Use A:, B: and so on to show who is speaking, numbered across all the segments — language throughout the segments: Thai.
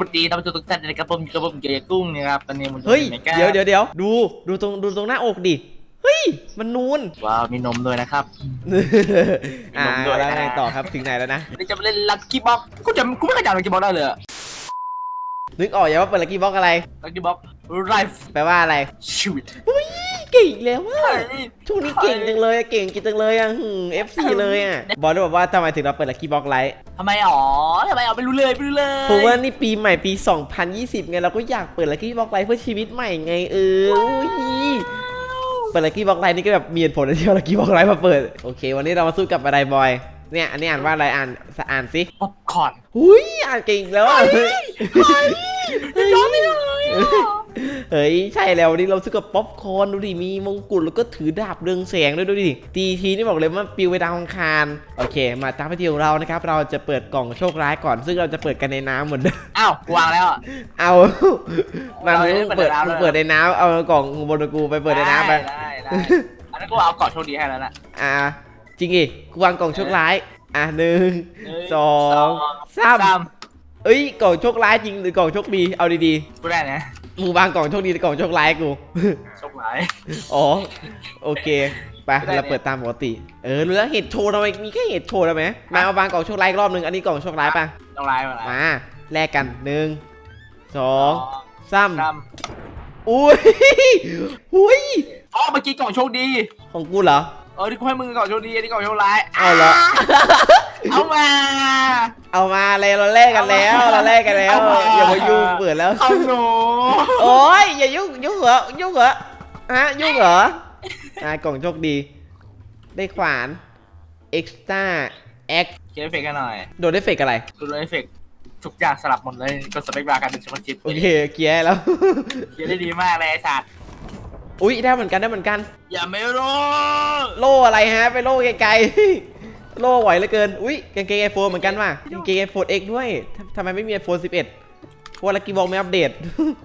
A: วัสดีท่านผู้ชมทุกท่านนะครับผมอยู่กับผมเกียร์กุ้งนะครับตอนนี้มัน
B: เฮ้ย
A: มก้า
B: เดี๋ยวเดี๋ยวเดี๋ยวดูดูตรงดูตรงหน้าอกดิ เฮ้ย มันนูน
A: ว้าวมีนมด้วยนะครับ
B: อ่า
A: มีนมด้วย
B: แล้ว
A: นะ
B: ไงต่อครับถึงไหนแล้วนะ
A: เดี๋ยวจะมาเล่นลักกี้บ็อกกูจะกูไม่เคยจำลักกี้บ็อกได้เลย
B: นึกออกยังว่าเปิดลักกี้บ็อกอะไร
A: ลักกี้บ็อกไลฟ์
B: แปลว่าอะไร
A: ชีวิต
B: อุ้ย เก่งอีกแล้วว่ะช่วงนี้เก่งจังเลยอะเก่งกินจังเลยอะหืม FC เลยอะ บอลได้บอกว่าทำไมถึงเราเปิดลักกี้บ็อกไลท์
A: ทำไมอ๋อทำไมอ๋อไม่รู้เลยไม่รู้เลย
B: เพราะว่านี่ปีใหม่ปี 2020ไงเราก็อยากเปิดลักกี้บ็อกไลท์เพื่อชีวิตใหม่ไงเอออุ้ยเปิดลักกี้บ็อกไลท์นี่ก็แบบมีเหตุผลที่เอาลักกี้บ็อกไลท์มาเปิด โอเค วันนี้เรามาสู้กับอะไรบอยเนี่ยอันนี้อ่านว่าอะไรอ่านอ่านสิ
A: ป๊อปคอร์น
B: หุยอ่านเก่งอีกแล้วอะเฮ้ย
A: ย้อนไม่ได้
B: เฮ้ยใช่แล้ววันนี้เราซื้อกับป๊อปคอร์นดูดิมีมงกุฎแล้วก็ถือดาบเรืองแสงด้วยดูดิตีทีนี่บอกเลยว่าปิวไปดาวอังคารโอเค มาตามพิธีของเรานะครับ เราจะเปิดกล่องโชคร้ายก่อน ซึ่งเราจะเปิดกันในน้ำเหมือนเดิม
A: อ้าววางแล้วอะ
B: เอามา
A: เรา
B: มึ
A: ไม่
B: ง
A: ได้
B: เปิด
A: เปิดในน้ำ
B: มึง
A: เลย
B: เปิดในน้ำเอากล่องบนกูไปเปิดในน้ำไป
A: ได้ได้อันนั้นกูเอากอดโชคดีให้แล้วนะ
B: อ่า จริงดิกูวางกล่องโชคร้าย อะหนึ่ง
A: หนึ่ง
B: สองสาม
A: สาม
B: เอ้ยกล่องโชคร้ายจริงหรือกล่องโชคดีเอาดี
A: กูได้นะ
B: ๆ มึงวางกล่องโชคดีหรือกล่องโชคร้ายกู
A: โชคร้าย
B: อ๋อ โอเค ไป
A: ไม่ได้
B: เราเปิดตามปกติ เออรู้แล้วเห็ดโชว์ทำไม มีแค่เห็ดโชว์ได้ไหมมาเอาวางกล่องโชคร้ายอีกรอบนึง อันนี้กล่องโชคร้ายปะ
A: ต้องร้ายมาแล้ว
B: มา แลกกันหนึ่งสองสาม
A: สาม
B: อุ้ยอุ้ย
A: อ๋อเมื่อกี้กล่องโชคดี
B: ของกูเหรอ
A: เออที่กูให้มึงกล่องโชคดีอันนี้กล่องโชคร้าย
B: เอาเหรอ
A: เอามา
B: เอามาเลยเราแลกกันแล้ว เราแลกกันแล้ว
A: เอามา
B: อย่ามายุ่งเปิดแล้ว
A: เอาหนู
B: โอ้ยอย่ายุ่งยุ่งเหรอยุ่งเหรอฮะยุ่งเหรออ่ากล่องโชคดี ได้ขวาน extra x
A: เขียนเอฟเฟกต์กันหน่อย
B: โดนได้เฟกอะไร
A: ดูเลยเอฟเฟกต์ทุกอย่างสลับหมดเลยกดสเปคบาร์กันเป็นสมาชิก
B: โอเคเคลียร์แล้ว
A: เขียนได้ดีมากเลยไอ้สัตว์
B: อุ้ยได้เหมือนกันได้เหมือนกัน
A: อย่าไม่รู้
B: โล่อะไรฮะไปโล่ไกลๆ โล่ไหวเหลือเกิน อุ้ยกางเกงไอโฟนเหมือนกันว่ะกางเกงไอโฟน X ด้วยทำทำไมไม่มีไอโฟน11เพราะว่าลักกี้บอกไม่อัปเดต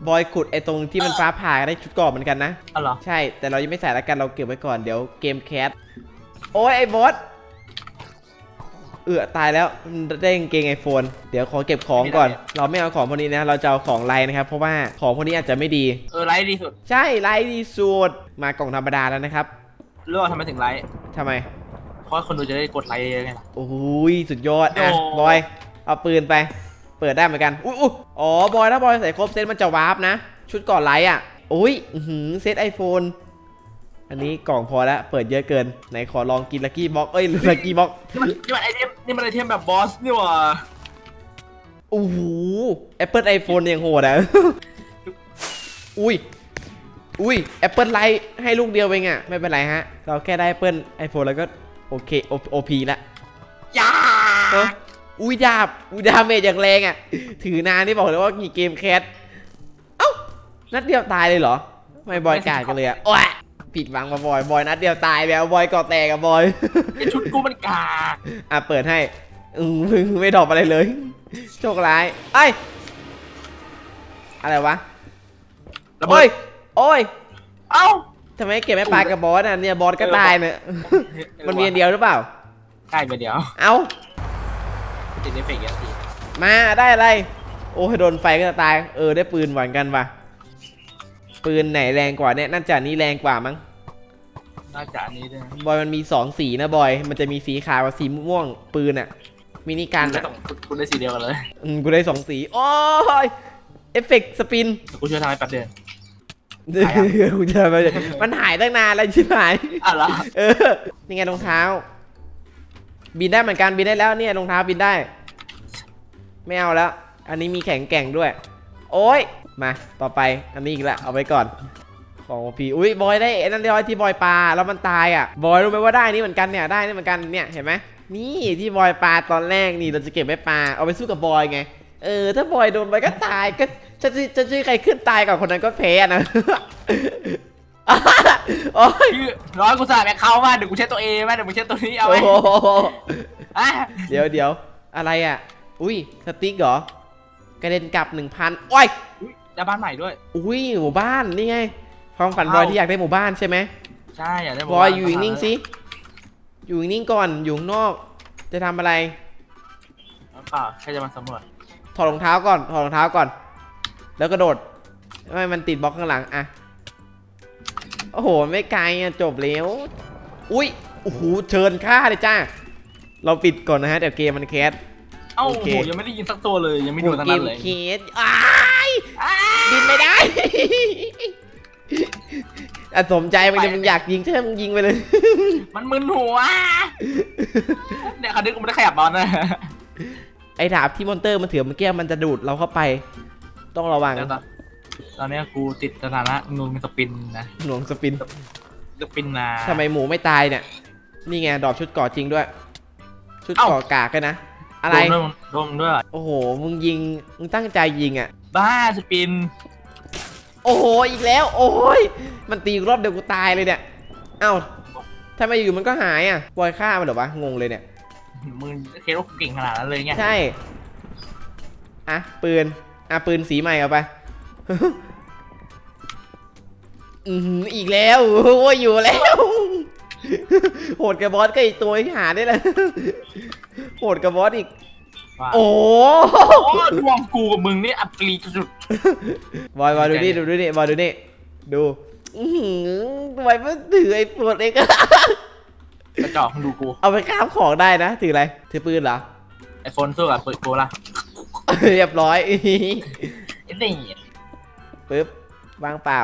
B: บอยขุดไอตรงที่มันฟ้าผ่าได้ชุดเกรอบเหมือนกันนะ
A: เอาเหรอ
B: ใช่แต่เรายังไม่ใส่ละกันเราเก็บไว้ก่อนเดี๋ยวเกมแคสโอ้ยไอ้บอสเอือตายแล้วมันได้กางเกงไอโฟนเดี๋ยวขอเก็บของก่อน เราไม่เอาของพวกนี้นะ เราจะเอาของไลน์นะครับ เพราะว่าของพวกนี้อาจจะไม่ดี
A: เออไลท์ดีสุด
B: ใช่ไลน์ดีสุด มากล่องธรรมดาแล้วนะครับ
A: เรื่องทำไมถึงไลท์
B: ทำไม
A: เพราะว่าคนดูจะได้กดไลค์เยอะไงล่ะ
B: โอ้ยสุดยอดอะ
A: โอ้
B: บอย เอาปืนไป เปิดได้เหมือนกันอุ้ยอุ๊ยอ๋อบอยถ้าบอยใส่ครบเซตมันจะวาร์ปนะ ชุดก่อนไลท์อะอุ้ยอื้อหือเซตไอโฟน อันนี้กล่องพอแล้วเปิดเยอะเกินไหนขอลองกินลักกี้บ็อกเอ้ยลักกี้บ็อก
A: นี่มันนี่มันไอเทมนี่มันไอเทมแบบบอสนี่หว่า
B: โอ้โหแอปเปิลไอโฟนยังโหดอะอุ้ยอุ้ยแอปเปิลไลท์ให้ลูกเดียวเองอะไม่เป็นไรฮะ เราแค่ได้แอปเปิลไอโฟนแล้วก็โอเคโอพีละ
A: อย่า
B: เอ้าอุ้ยดาบอุ้ยดาเมจอย่างแรงอะ ถือนานนี่บอกเลยว่ามีเกมแคสเอ้านัดเดียวตายเลยเหรอ ไม่บอยกาดกันเลยอะโอ้ย ผิดหวังมาบอยบอยนัดเดียวตายแล้วบอยก่อแตกกับบอย
A: ไอชุดกูมันกาก
B: อะเปิดให้อืมไม่ดรอกอะไรเลย โชคร้ายไอ้ยอะไรวะ
A: ระเบิ
B: โอ้
A: ด
B: ยโอ้ย
A: เอ้า
B: ทำไมเก็บไม่ปลากับบอสอะเนี่ยบอสก็ตายเนี่ยมันมีอันเดียวหรือเปล่า
A: ใช่ไปเดี๋ยว
B: เอ้า
A: ติดเอฟเฟกต์เยอะสิ
B: มาได้อะไร โอ้ยโดนไฟก็จะตาย เออได้ปืนหวานกันว่ะ ปืนไหนแรงกว่าเนี่ยน่าจะอันนี้แรงกว่ามั้ง
A: น่าจะอันนี้ด้วยนะ
B: บอยมันมีสองสีนะบอย มันจะมีสีขาวกับสีม่วงปืนอะมินิกัน
A: คุณได้
B: อะ
A: สองคุณได้สีเดียวกันเลย
B: อืมกูได้สองสีโอ้ยเอฟเฟกต์สปิน
A: เดี๋ยวกูช่วยทำให้แป๊บเดียว
B: กูจะไปมันหายตั้งนานแล้วชิบหาย
A: อะเหรอ
B: เออ นี่ไงรองเท้า บินได้เหมือนกันบินได้แล้วเนี่ยรองเท้าบินได้ ไม่เอาแล้ว อันนี้มีแข็งแกร่งด้วย โอ้ย มาต่อไปอันนี้อีกละเอาไว้ก่อน ของพีอุ้ยบอยได้ไอ้นั่นเรียกว่าที่บอยปลาแล้วมันตายอะบอยรู้ไหมว่าได้นี่เหมือนกันเนี่ยได้นี่เหมือนกันเนี่ยเห็นไหมนี่ที่บอยปลาตอนแรกนี่เราจะเก็บไว้ปลาเอาไปสู้กับบอยไงเออถ้าบอยโดนบอยก็ตายก็จะจะจะชื่อใครขึ้นตายก่อนคนนั้นก็แพ้นะโอ้ย
A: คือร้อยกูสาบแอคเคาท์มาเดี๋ยวกูเช็ดตัวเองมาเดี๋ยวมึงเช็ดตัวนี้เอาไว้
B: โอ้โห
A: อะ
B: เดี๋ยวเดี๋ยวอะไรอะ อุ้ยสติ๊กเหรอกระเด็นกลับหนึ่งพันโอ้ย
A: อุ๊ย ได้บ้านใหม่ด้วย
B: อุ้ยหมู่บ้านนี่ไงความฝันบอยที่อยากได้หมู่บ้านใช่ไหม
A: ใช่อยากได้
B: บอยอยู่นิ่งๆสิอยู่นิ่งๆก่อนอยู่ข้างนอก จะทำอะไร
A: เปล่าแค่จะมาสำรวจ
B: ถอดรองเท้าก่อนถอดรองเท้าก่อน แล้วกระโดดไม่มันติดบล็อกข้างหลังอะโอ้โห ไม่ไกลอะจบแล้วอุ้ยโอ้โหเชิญค่าเลยจ้า เราปิดก่อนนะฮะเดี๋ยวเกมมันแคส
A: เอ้า
B: โอ
A: โอ้
B: เค
A: โหยังไม่ได้ยินสักตัวเลยยังไม่โดนทั้ง
B: เก
A: นั้
B: ม
A: นเลย
B: แคสอ้าย บินไม่ได้ อะสมใจมันจะมึงอยากยิงใช่ไหมมึงยิงไปเลย
A: มันมึนหัว เนี่ยคันนี้กูไม่ได้ขยับบอลนะ
B: ไอ้ดาบที่มอนเตอร์มันถือเมื่อกี้มันจะดูดเราเข้าไป ต้องระวัง
A: เดี๋ยวตอนตอนเนี้ยกูติดสถานะงูสปินนะ
B: หน่วงสปิน
A: สปินนะ
B: ทำไมหมูไม่ตายเนี่ย นี่ไงดอกชุดเกราะจริงด้วย ชุด
A: เอ้า
B: เกราะกากกันนะ อะไร
A: โดนด้วยโดนด้วย
B: โอ้โห มึงยิง มึงตั้งใจยิงอะ
A: บ้าสปิน
B: โอ้โหอีกแล้ว โอ้ยมันตีกูรอบเดียวกูตายเลยเนี่ยเอ้าทำไมอยู่มันก็หายอะปล่อยฆ่ามันเหรอวะงงเลยเนี่ย
A: มึงเคสว่ากูเก่งขนาดนั้นเลยไง
B: ใช่อะปืนอะปืนสีใหม่เอาไปอือหืออีกแล้วโอ้ยอยู่แล้วโหดกับบอสก็อีกตัวที่หาได้เลยโหดกับบอสอีก
A: ว่า
B: โอ้
A: โอ้ดวงกูกับมึงนี่อัปรีสุด
B: บอยบอยดูนี่ดูนี่บอยดูนี่ดูอือหือทำไมมันถือไอ้ปวดเอง
A: กระจอกมึงดูกู
B: เอาไปข้ามของได้นะ ถืออะไร ถือปืนเหรอ
A: ไอโฟนสู้กับเปิดโกละ
B: เรียบร้อย
A: ไอ้นี่
B: ปึ๊บวางเปล่า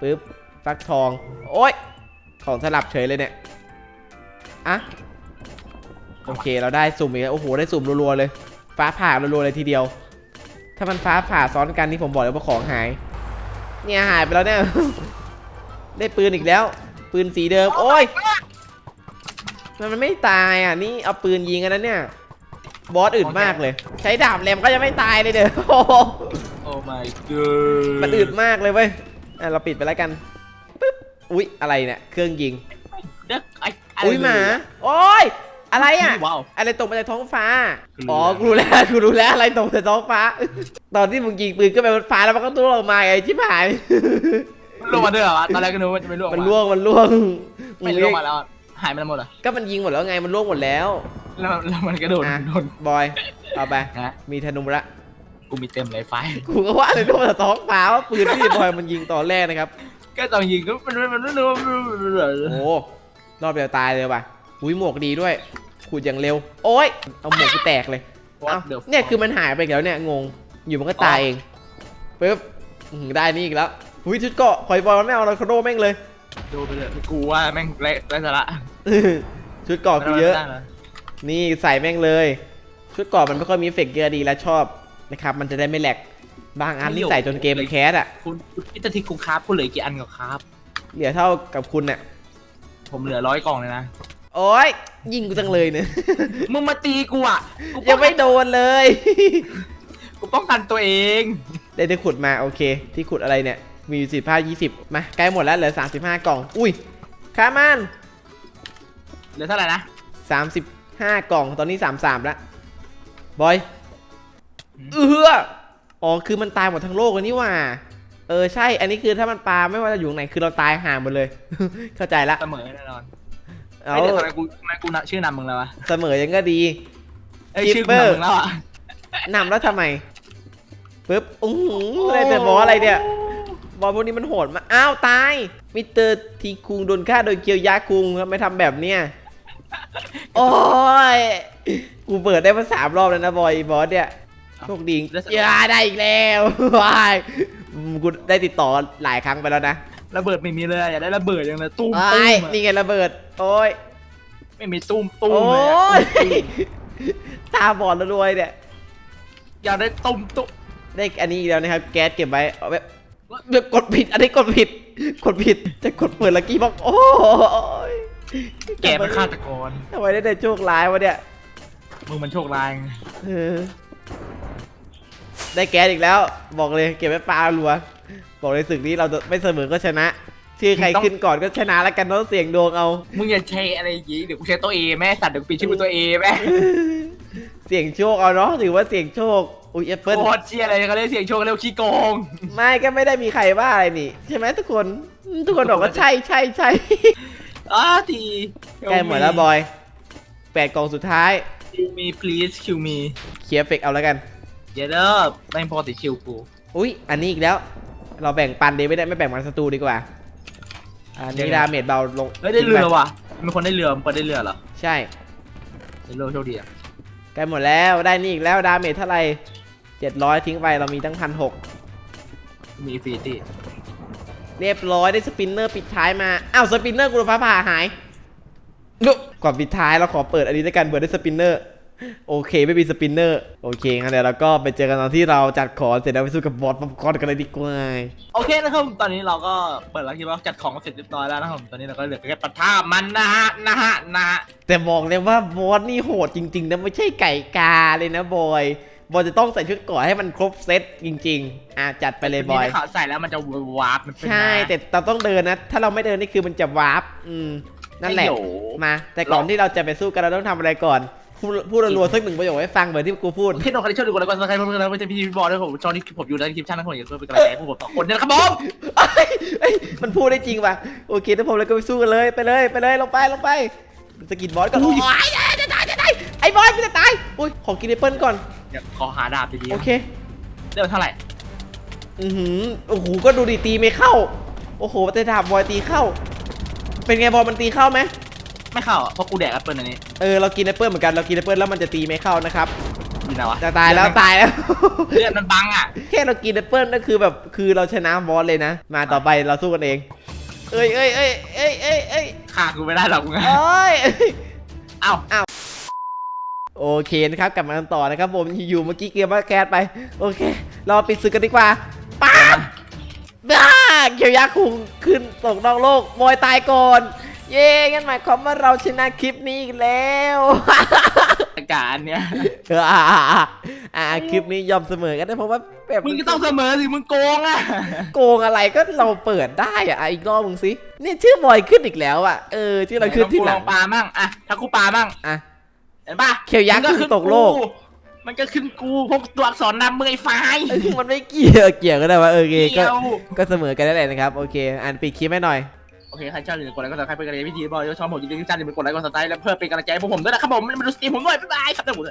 B: ปึ๊บฟักทอง โอ้ย ของสลับเฉยเลยเนี่ยอะ โอเคเราได้สุ่มอีกแล้วโอ้โหได้สุ่มรัวๆเลย ฟ้าผ่ารัวๆเลยทีเดียว ถ้ามันฟ้าผ่าซ้อนกันนี่ผมบอกเลยว่าของหาย เนี่ยหายไปแล้วเนี่ย ได้ปืนอีกแล้ว ปืนสีเดิม โอ้ยมันมันไม่ตายอะนี่เอาปืนยิงกันนะเนี่ยบอสอื่นมากเลย ใช้ดาบแหลมก็จะไม่ตายเลยเด้อโอ้โห
A: โอ้ my god
B: มันอืดมากเลยเว้ยอะเราปิดไปแล้วกันปึ๊บอุ๊ยอะไรเนี่ยเครื่องยิง
A: เด็กไอ้ะไร
B: อุ๊ยหมาโอ้ย อะไรอะ
A: ว้าว
B: อะไรตกมาจากท้องฟ้า
A: กูรู้
B: อ๋อ
A: แล้ว
B: กูรู้แล้ว กูรู้แล้วอะไรตกมาจากท้องฟ้า ตอนที่มึงยิงปืนขึ้นไปบนฟ้าแล้วมันก็ตัวลงมาไงชิบหาย
A: มันล่วงมาด้วยเหรอวะตอนแรกก็นึกว่าจะไม่ล่วง
B: มันล่วง มันล่วง
A: ไม่ล่วงมาแล้วอะหายไปแล้วหมดเหรอ
B: ก็มันยิงหมดแล้วไง มันล่วงหมดแล้ว
A: แล้วแล้วมันก็โดน
B: อะ
A: โดน
B: บอย เอาไป
A: นะ
B: มีธนูละ
A: กูมีเต็มเลยไฟ
B: กูก็ว่าเลยโดนจากท้องฟ้าว่าปืนที่บอยมันยิงตอนแรกนะครับ
A: ก็ตอนยิงก็มันมันมันมันมัน
B: โอ้รอบเดียวตายเลยว่ะ อุ้ยหมวกดีด้วยขูดอย่างเร็ว โอ้ยเอาหมวกกูแตกเลยเอ้าเนี่ยคือมันหายไปอีกแล้วเนี่ยงง อยู่มันก็ตายเองปึ๊บอื้อหือได้นี่อีกแล้วอุ้ยชุดเกาะคอยบอลมันไม่เอาเราคาโดแม่งเลย
A: ดูไปเลยกูว่าแม่งไร้ไร้สาระ
B: ชุดเกาะกูเยอะ
A: ไม่ได้น
B: นี่ใส่แม่งเลย ชุดเกาะมันไม่ค่อยมีเอฟเฟกต์เยอะดีแล้วชอบนะครับ มันจะได้ไม่แหลกบางอันที่ใส่จนเกมมันแคสอะ
A: คุณพิจารณากูคราฟกูเหลือกี่อันกับคราฟ
B: เหลือเท่ากับคุณเนี่ย
A: ผมเหลือร้อยกล่องเลยนะ
B: โอ้ยยิงกูจังเลยเนี่ย
A: มึงมาตีกูอะกู
B: ยังไม่โดนเลย
A: กูป้องกันตัวเอง
B: ได้ได้ขุดมาโอเค ที่ขุดอะไรเนี่ย มีสิบห้ายี่สิบมาใกล้หมดแล้วเหลือสามสิบห้ากล่อง อุ้ยข้ามัน
A: เหลือเท่าไหร่นะ
B: สามสิบห้ากล่องตอนนี้สามสามแล้วบอย
A: อืม
B: เอออ๋อคือมันตายหมดทั้งโลกเลยนี่หว่า เออใช่ อันนี้คือถ้ามันปลาไม่ว่าจะอยู่ไหนคือเราตายห่างหมดเลย เข้าใจละ
A: เสมอแน่นอน
B: เอา
A: ไม่เดี๋ยวทำไมกูทำไมกูนะชื่อนำมึงแล้ววะ
B: เสมอยังก็ดี
A: เอ้ย
B: Keeper
A: ชื่อกูนำมึงแล้วอะ
B: นำแล้วทำไมปึ๊บอู้หูอะไรแต่บอสอะไรเนี่ย บอลพวกนี้มันโหดมาก อ้าว ตาย มิสเตอร์ทีคุงโดนฆ่าโดยเกียวยาคุงทำไมทำแบบเนี้ย โอ้ย กูเปิดได้มาสามรอบแล้วนะบอยบอสเนี่ย โชคดีอย่าได้อีกแล้ววายอืมกูได้ติดต่อหลายครั้งไปแล้วนะ
A: ระเบิดไม่มีเลยอยากได้ระเบิดอย่างเลยตุ้ม
B: ไอ้
A: ตุ้
B: ย
A: มอะ
B: นี่ไงระเบิด โอ้ย
A: ไม่มีตุ้มตุ้ม
B: โอ้
A: เลยอะ
B: ยตาบอดแล้วรวยเนี่ย
A: อยากได้ตุ้มตุ้ม
B: ได้อันนี้อีกแล้วนะครับ แก๊สเก็บไว้เอาไว้เดี๋ยวกดผิด อันนี้กดผิด กดผิด จะกดเปิดลักกี้บ็อกโอ้ย
A: แกเป็นฆาตกร
B: ทำไมได้แต่โชคร้ายวะเนี่ย
A: มึงมันโชคร้าย
B: เออ ได้แก๊สอีกแล้ว บอกเลยเก็บไว้ปลาลัว บอกเลยศึกนี้เราจะไม่เสมอก็ชนะ ชื่อใครขึ้นก่อนก็ชนะแล้วกันเนาะเสี่ยงดวงเอา
A: มึงอย่าใช้อะไรอย่างงี้เดี๋ยวกูใช้ตัวเอแม่สัตว์เดี๋ยวกูปีนชื่อกูตัวเอแม่
B: เสี่ยงโชคเอาเนาะถือว่าเสี่ยงโชคอุ้ยแอปเปิ้ล
A: โคตรเชียอะไรเขาเรียกเสียงโชคเขาเรียกขี้โกง
B: ไม่ก็ไม่ได้มีใครว่าอะไรนี่ ใช่ไหมทุกคนทุกคนบอกว่าใช่ใช่ใช่
A: อ้าที
B: ใกล้หมดแล้วบอยแปดกล่องสุดท้าย
A: คิวมี please คิวมี
B: เคลียร์เฟกเอาแล้วกัน
A: เดี๋ยวเด้อแม่งปกติชิวกู
B: อุ้ยอันนี้อีกแล้ว เราแบ่งปันดีไม่ได้ไม่แบ่งมันศัตรูดีกว่าอันนี้ดาเมจเบาลง
A: เฮ้ยได้เรือว่ะมีคนได้เรือมันเปิดได้เรือเหรอ
B: ใช่
A: ได้เรือโชคดีอะ
B: ใกล้หมดแล้วได้นี่อีกแล้วดาเมจเท่าไหร่เจ็ดร้อยทิ้งไปเรามีตั้งพันหก
A: มีฟรีตี้
B: เรียบร้อยได้สปินเนอร์ปิดท้ายมาอ้าวสปินเนอร์กูโดนฟ้าผ่าหายดุก่อนปิดท้ายเราขอเปิดอันนี้ด้วยกันเปิดได้สปินเนอร์ โอเคไม่มีสปินเนอร์โอเคงั้นเดี๋ยวเราก็ไปเจอกันตอนที่เราจัดของเสร็จแล้วไปสู้กับบอสป๊อปคอร์นกันเลยดีกว่า
A: โอเคนะครับตอนนี้เราก็เปิดแล้วคิดว่าจัดของเสร็จเรียบร้อยแล้วนะครับตอนนี้เราก็เหลือแค่ปะท่ามันนะฮะนะฮะนะฮะ
B: แต่บอกเลยว่าบอสนี่โหดจริงๆนะไม่ใช่ไก่กาเลยนะบอยบอยจะต้องใส่ชุดก่อนให้มันครบเซตจริง ๆ อะจัดไปเลยบอย
A: นี่ข่าใส่แล้วมันจะวาร์ป
B: ใช่แต่เราต้องเดินนะ ถ้าเราไม่เดินนี่คือมันจะวาร์ปอืมนั่นแหละมา แต่ก่อนที่เราจะไปสู้กันเราต้องทำอะไรก่อน พูดพูดรัวๆสักหนึ่งประโยคให้ฟังเหมือนที่กูพูด
A: ที่โดนใครที่ช่วยดูกันแล้วก็ใครเพื่อนๆไม่ใช่พี่พี่บอลด้วยผมชอบที่ผมอยู่ในคลิปชั่นนะผมอยากช่วยเป็นกำลังใจให้พวกผมสองคนเนี่ยนะครับผม
B: เอ้ยเอ้ยมันพูดได้จริงป่ะโอเคถ้าผมแล้วก็ไปสู้กันเลยไปเลยไปเลยลงไปลงไปสกินบอสก่อนโอ้ยจะตายจะตายไอ้บอสมันจะตายอุ้ยขอกินแอปเปิลก่อน
A: เดี๋ยวขอหาดาบดีๆ
B: โอเค
A: เดี๋ยวเท่าไหร่
B: อือหือโอ้โหก็ดูดิตีไม่เข้า โอ้โหแต่ดาบบอยตีเข้า เป็นไงบอลมันตีเข้าไหม
A: ไม่เข้าอะเพราะกูแดกแอปเปิลอันนี้
B: เออเรากินแอปเปิลเหมือนกันเรากินแอปเปิลแล้วมันจะตีไม่เข้านะครับ
A: อยู่ไหนวะ
B: จะตายแล้วตายแล้ว
A: เลือดมันบังอะ
B: แค่เรากินแอปเปิลก็คือแบบคือเราชนะบอสเลยนะ มาต่อไปเราสู้กันเอง เอ้ยเอ้ยเอ้ยเอ้ยเอ้ยเอ้ย
A: ฆ่ากูไม่ได้หรอกมึง
B: เอ้ยเอ้ย
A: เอ้า
B: โอเคนะครับกลับมากันต่อนะครับผมอยู่ๆเมื่อกี้เกมว่าแคสไป โอเค เราปิดศึกกันดีกว่าป้าบบ้าเกียวยักษ์คุงขึ้นตกนอกโลกบอยตายก่อน เย้งั้นหมายความว่าเราชนะคลิปนี้อีกแล้ว
A: อากาศเนี้ย
B: เอออ่าอ่าอ่าอ่าคลิปนี้ยอมเสมอกันได้เพราะว่าแบบ
A: มึงก็ต้องเสมอสิมึงโกงอะ
B: โกงอะไรก็เราเปิดได้อะอะอีกรอบมึงสิเนี่ยชื่อบอยขึ้นอีกแล้วอะเออชื่อเราขึ้นที่หลั
A: ล
B: ง
A: องปลามั่งอะถ้ากูปลามั่ง
B: อะ
A: เห็นปะ
B: เขียวยักษ์
A: มัน
B: ขึ้นตกโลก
A: มันก็ขึ้นกูพวกตัวอักษรนำมือไอ้ไฟ
B: เอ้ยมันไม่เกี่ยวเกี่ยวก็ได้ว่าเออโอเคก็
A: เกี่ยว
B: ก็เสมอกันได้แหละนะครับโอเค อันปิดคลิปให้หน่อย
A: โอเคใครชอบอย่าลืมกดไลค์กดซับสไครป์เป็นกำลังใจให้พี่ทีบอยชอบผมอย่าลืมจ้าอย่าลืมกดไลค์กดติดตามและเพื่อเป็นกำลังใจให้พวกผมด้วยนะครับผมมาดูสตรีมผมด้วยบ๊ายบายครับท่านผู้ชม